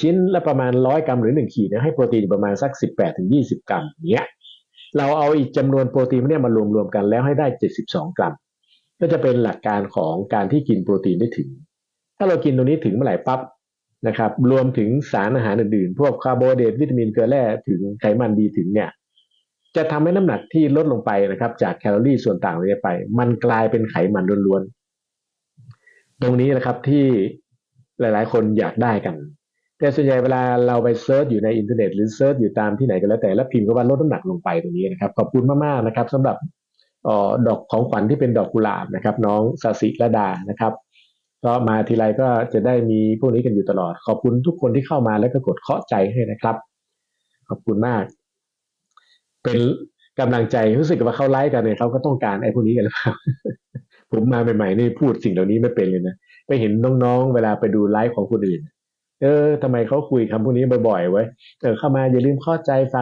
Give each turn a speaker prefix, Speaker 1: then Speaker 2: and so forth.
Speaker 1: ชิ้นละประมาณร้อยกรัมหรือหนึ่งขีดเนี่ยให้โปรตีนประมาณสักสิบแปดถึงยี่สิบกรัมเนี้ยเราเอาอีกจำนวนโปรตีนเนี่ยมารวมๆกันแล้วให้ได้เจ็ดสิบสองกรัม ก็จะเป็นหลักการของการที่กินโปรตีนได้ถึง ถ้าเรากินตรงนี้ถึงเมื่อไหร่ปั๊บนะครับรวมถึงสารอาหารอื่นๆ พวกคาร์โบไฮเดรตวิตามินเกลือแร่ถึงไขมันดีถึงเนี่ยจะทำให้น้ำหนักที่ลดลงไปนะครับ จากแคลอรี่ส่วนต่างล่านี้ไป มันกลายเป็นไขมันล้วนๆตรงนี้นะครับที่หลายๆ คนอยากได้กัน แต่ส่วนใหญ่เวลาเราไปเซิร์ชอยู่ในอินเทอร์เน็ตหรือเซิร์ชอยู่ตามที่ไหนก็แล้วแต่แล้วพิมพ์คำว่าลดน้ำหนักลงไปตรงนี้นะครับขอบคุณมากๆนะครับสำหรับออดอกของขวัญที่เป็นดอกกุหลาบนะครับ น้องสสิระดานะครับก็มาทีไรก็จะได้มีพวกนี้กันอยู่ตลอด ขอบคุณทุกคนที่เข้ามาแล้วก็กดเคาะใจให้นะครับ ขอบคุณมาก เป็นกำลังใจรู้สึกว่าเขาไลฟ์กันเนี่ยเขาก็ต้องการไอ้พวกนี้กันหรือเปล่าผมมาใหม่ๆนี่พูดสิ่งเหล่านี้ไม่เป็นเลยนะไปเห็นน้องๆ เวลาไปดูไลฟ์ของคนอื่น เออทำไมเขาคุยคำพวกนี้บ่อยๆไว้เออเข้ามาอย่าลืมเข้าใจฟัง